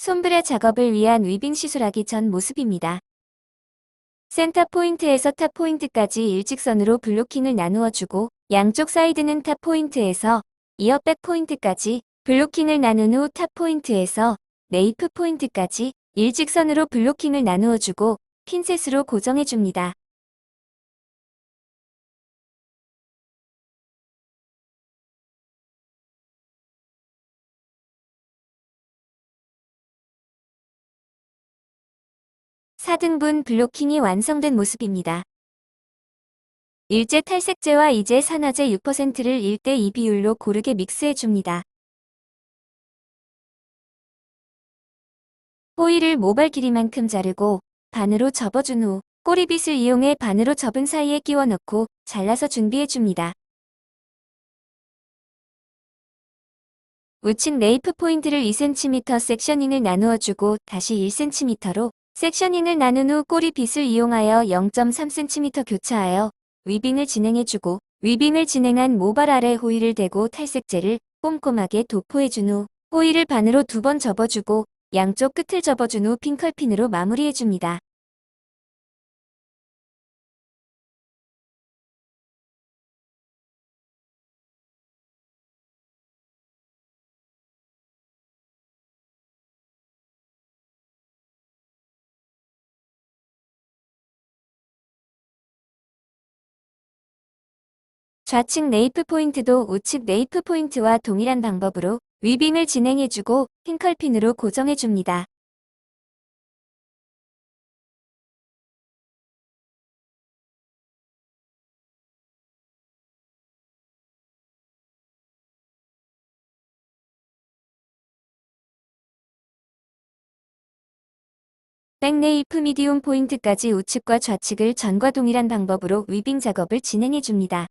솜브레 작업을 위한 위빙 시술하기 전 모습입니다. 센터 포인트에서 탑 포인트까지 일직선으로 블로킹을 나누어 주고 양쪽 사이드는 탑 포인트에서 이어 백 포인트까지 블로킹을 나눈 후 탑 포인트에서 네이프 포인트까지 일직선으로 블로킹을 나누어 주고 핀셋으로 고정해 줍니다. 사등분 블로킹이 완성된 모습입니다. 일제 탈색제와 이제 산화제 6%를 1대2 비율로 고르게 믹스해 줍니다. 호일을 모발 길이만큼 자르고 반으로 접어준 후 꼬리빗을 이용해 반으로 접은 사이에 끼워 넣고 잘라서 준비해 줍니다. 우측 네이프 포인트를 2cm 섹셔닝을 나누어 주고 다시 1cm로 섹셔닝을 나눈 후 꼬리 빗을 이용하여 0.3cm 교차하여 위빙을 진행해주고 위빙을 진행한 모발 아래 호일을 대고 탈색제를 꼼꼼하게 도포해준 후 호일을 반으로 두 번 접어주고 양쪽 끝을 접어준 후 핑컬핀으로 마무리해줍니다. 좌측 네이프 포인트도 우측 네이프 포인트와 동일한 방법으로 위빙을 진행해주고 핑컬핀으로 고정해줍니다. 백네이프 미디움 포인트까지 우측과 좌측을 전과 동일한 방법으로 위빙 작업을 진행해줍니다.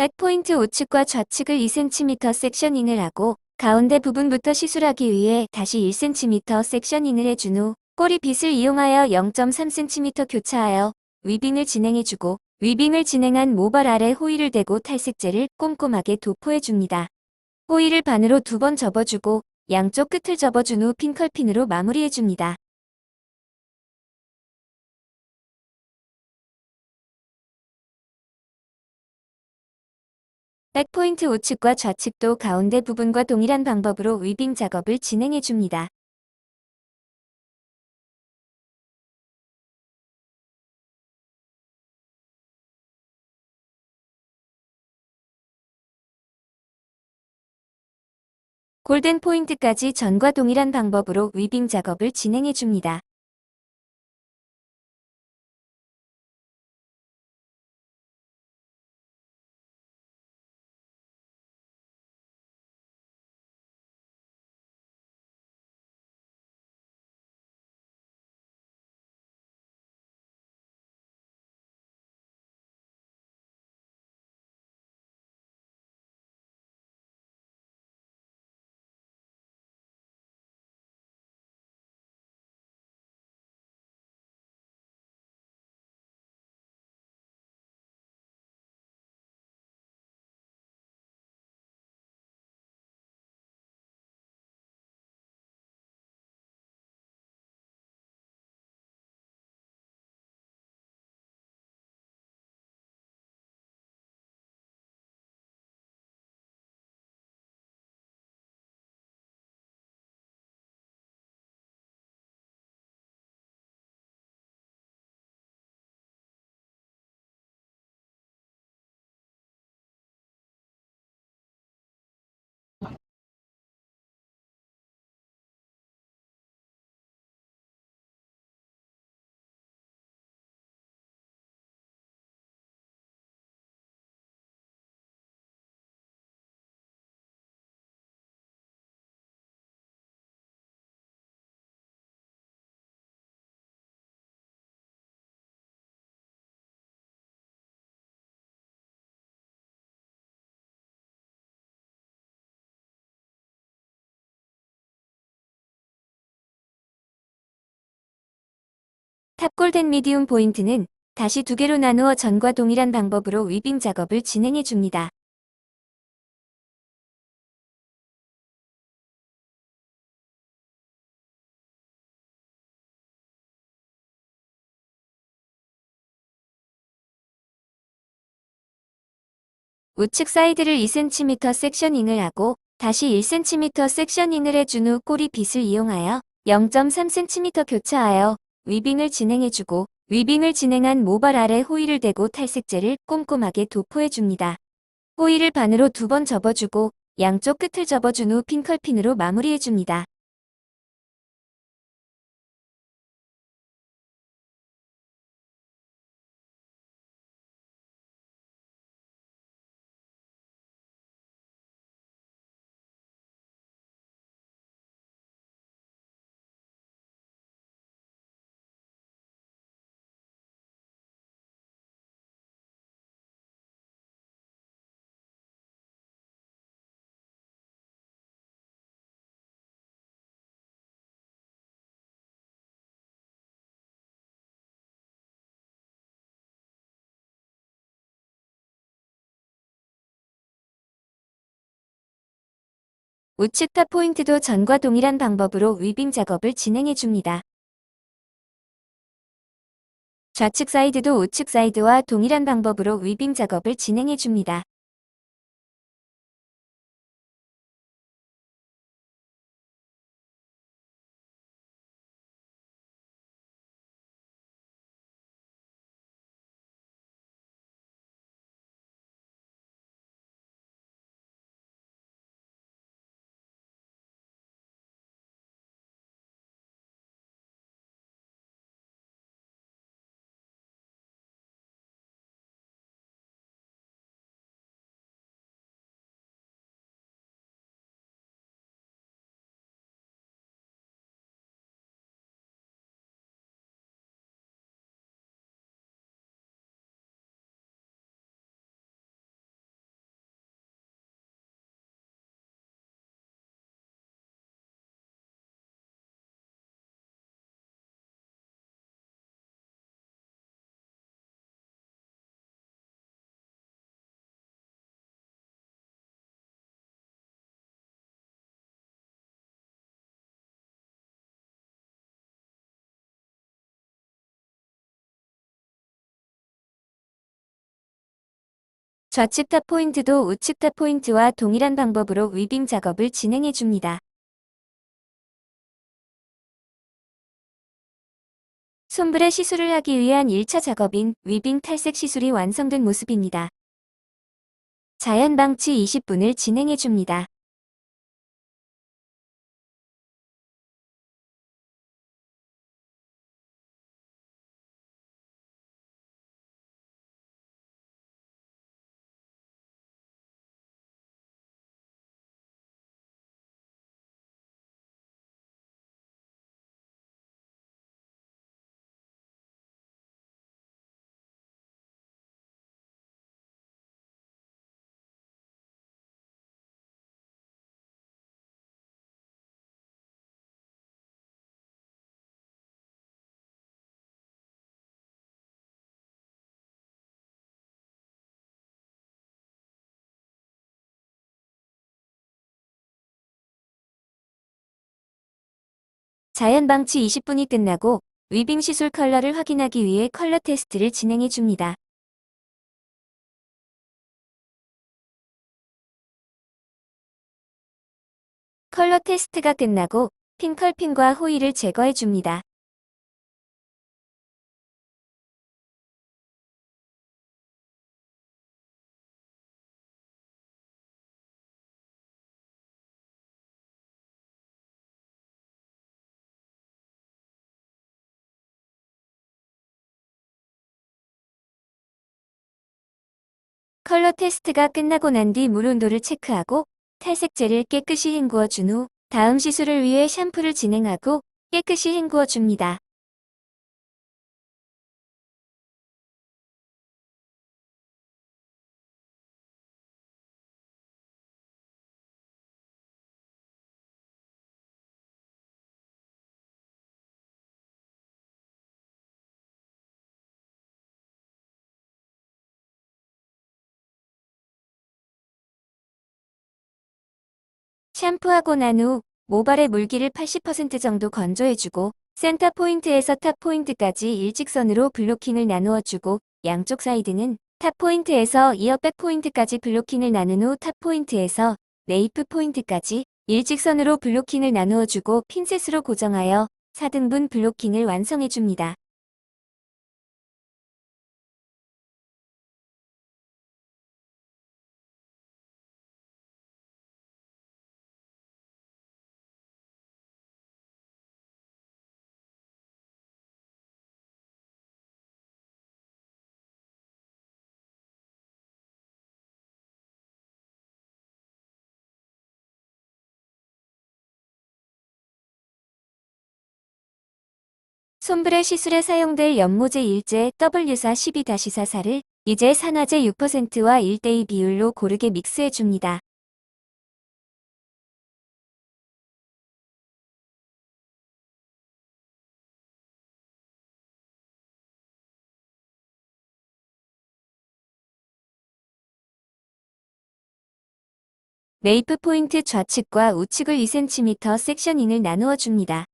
백포인트 우측과 좌측을 2cm 섹셔닝을 하고 가운데 부분부터 시술하기 위해 다시 1cm 섹셔닝을 해준 후 꼬리 빗을 이용하여 0.3cm 교차하여 위빙을 진행해주고 위빙을 진행한 모발 아래 호일을 대고 탈색제를 꼼꼼하게 도포해줍니다. 호일을 반으로 두 번 접어주고 양쪽 끝을 접어준 후 핑컬핀으로 마무리해줍니다. 백포인트 우측과 좌측도 가운데 부분과 동일한 방법으로 위빙 작업을 진행해 줍니다. 골든 포인트까지 전과 동일한 방법으로 위빙 작업을 진행해 줍니다. 탑골덴 미디움 포인트는 다시 두 개로 나누어 전과 동일한 방법으로 위빙 작업을 진행해 줍니다. 우측 사이드를 2cm 섹셔닝을 하고 다시 1cm 섹셔닝을 해준 후 꼬리 빗을 이용하여 0.3cm 교차하여 위빙을 진행해주고 위빙을 진행한 모발 아래 호일을 대고 탈색제를 꼼꼼하게 도포해줍니다. 호일을 반으로 두 번 접어주고 양쪽 끝을 접어준 후 핑컬핀으로 마무리해줍니다. 우측 탑 포인트도 전과 동일한 방법으로 위빙 작업을 진행해 줍니다. 좌측 사이드도 우측 사이드와 동일한 방법으로 위빙 작업을 진행해 줍니다. 좌측 탑 포인트도 우측 탑 포인트와 동일한 방법으로 위빙 작업을 진행해 줍니다. 손불에 시술을 하기 위한 1차 작업인 위빙 탈색 시술이 완성된 모습입니다. 자연 방치 20분을 진행해 줍니다. 자연 방치 20분이 끝나고 위빙 시술 컬러를 확인하기 위해 컬러 테스트를 진행해 줍니다. 컬러 테스트가 끝나고 핑컬핀과 호일을 제거해 줍니다. 컬러 테스트가 끝나고 난 뒤 물 온도를 체크하고 탈색제를 깨끗이 헹구어 준 후 다음 시술을 위해 샴푸를 진행하고 깨끗이 헹구어 줍니다. 샴푸하고 난 후 모발의 물기를 80% 정도 건조해주고 센터 포인트에서 탑 포인트까지 일직선으로 블로킹을 나누어주고 양쪽 사이드는 탑 포인트에서 이어 백 포인트까지 블로킹을 나눈 후 탑 포인트에서 네이프 포인트까지 일직선으로 블로킹을 나누어주고 핀셋으로 고정하여 4등분 블로킹을 완성해줍니다. 손브레 시술에 사용될 연모제 일제 W4 12-44를 이제 산화제 6%와 1대2 비율로 고르게 믹스해 줍니다. 메이프 포인트 좌측과 우측을 2cm 섹셔닝을 나누어 줍니다.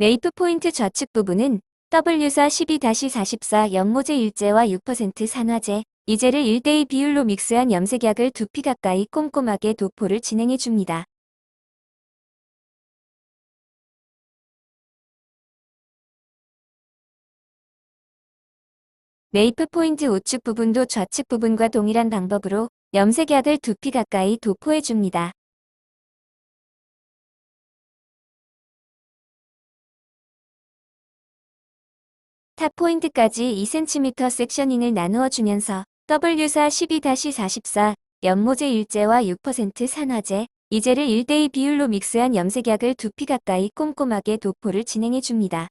메이프 포인트 좌측 부분은 W4 12-44 연모제 일제와 6% 산화제, 이제를 1대2 비율로 믹스한 염색약을 두피 가까이 꼼꼼하게 도포를 진행해 줍니다. 메이프 포인트 우측 부분도 좌측 부분과 동일한 방법으로 염색약을 두피 가까이 도포해 줍니다. 탑 포인트까지 2cm 섹셔닝을 나누어 주면서 W4 12-44 연모제 일제와 6% 산화제, 이제를 1대2 비율로 믹스한 염색약을 두피 가까이 꼼꼼하게 도포를 진행해 줍니다.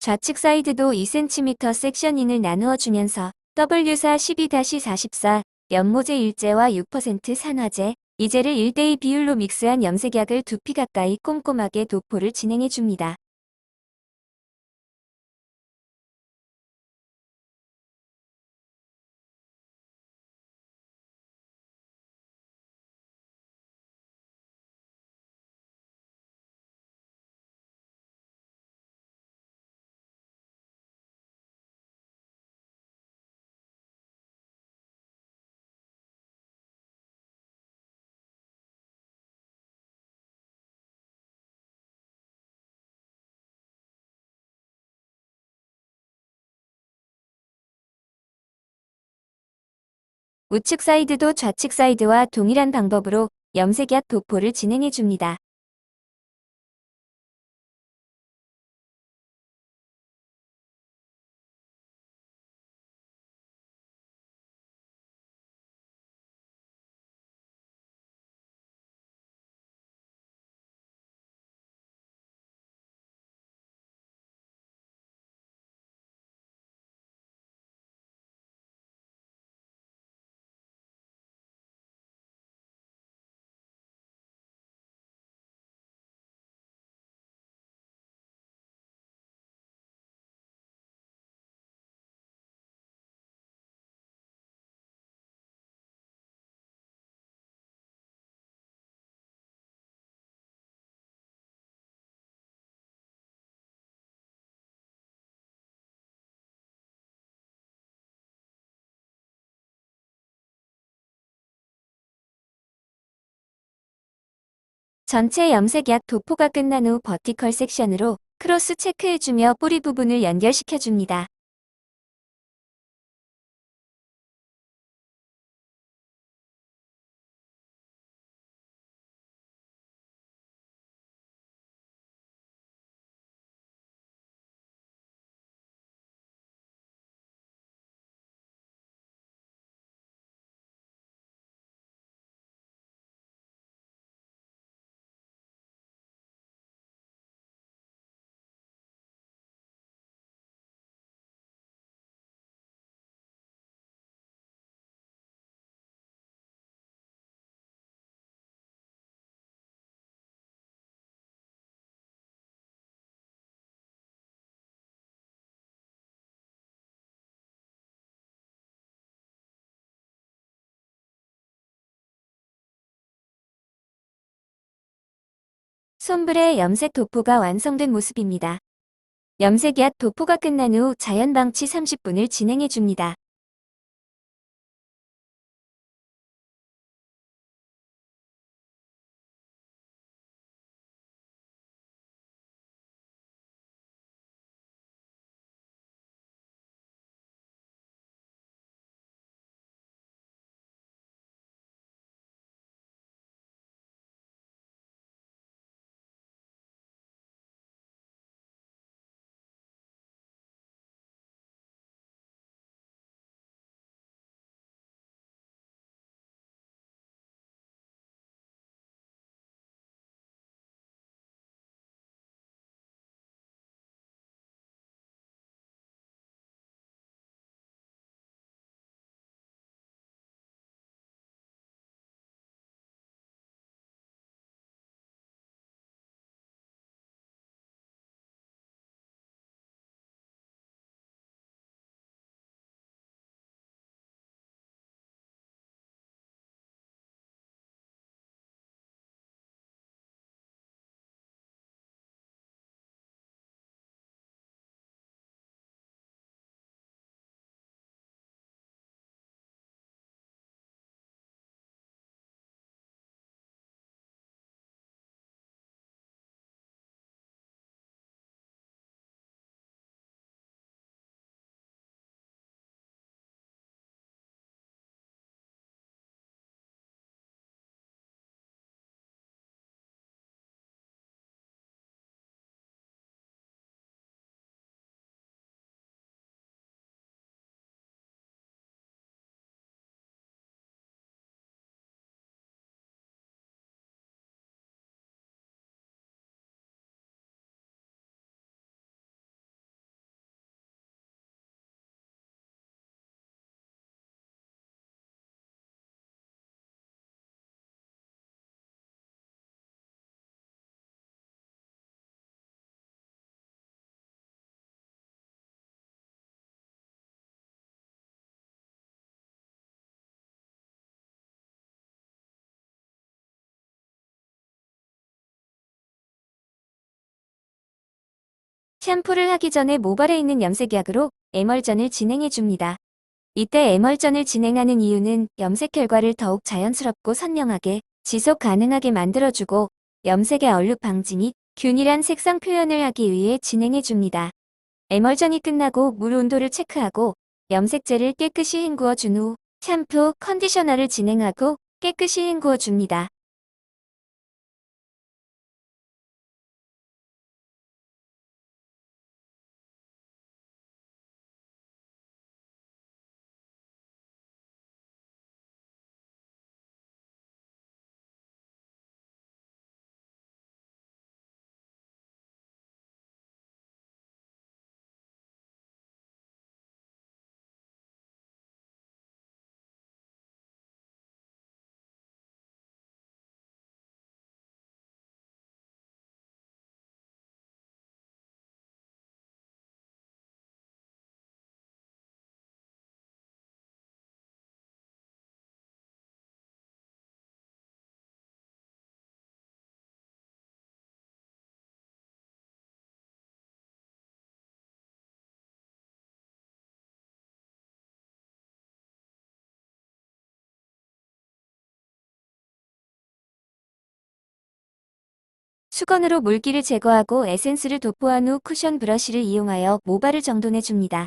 좌측 사이드도 2cm 섹셔닝을 나누어 주면서 W4 12-44 연모제 일제와 6% 산화제, 이제를 1대2 비율로 믹스한 염색약을 두피 가까이 꼼꼼하게 도포를 진행해 줍니다. 우측 사이드도 좌측 사이드와 동일한 방법으로 염색약 도포를 진행해 줍니다. 전체 염색약 도포가 끝난 후 버티컬 섹션으로 크로스 체크해주며 뿌리 부분을 연결시켜줍니다. 솜브레 염색 도포가 완성된 모습입니다. 염색약 도포가 끝난 후 자연 방치 30분을 진행해 줍니다. 샴푸를 하기 전에 모발에 있는 염색약으로 에멀전을 진행해 줍니다. 이때 에멀전을 진행하는 이유는 염색 결과를 더욱 자연스럽고 선명하게 지속 가능하게 만들어주고 염색의 얼룩 방지 및 균일한 색상 표현을 하기 위해 진행해 줍니다. 에멀전이 끝나고 물 온도를 체크하고 염색제를 깨끗이 헹구어 준 후 샴푸, 컨디셔너를 진행하고 깨끗이 헹구어 줍니다. 수건으로 물기를 제거하고 에센스를 도포한 후 쿠션 브러쉬를 이용하여 모발을 정돈해 줍니다.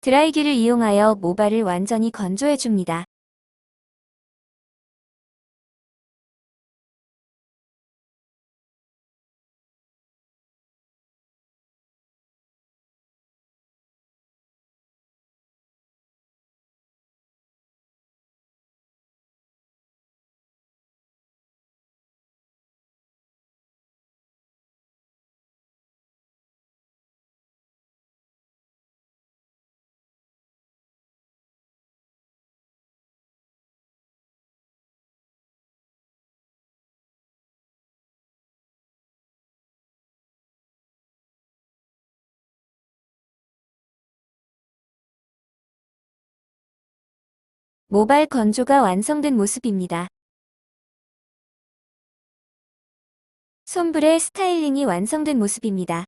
드라이기를 이용하여 모발을 완전히 건조해 줍니다. 모발 건조가 완성된 모습입니다. 손불의 스타일링이 완성된 모습입니다.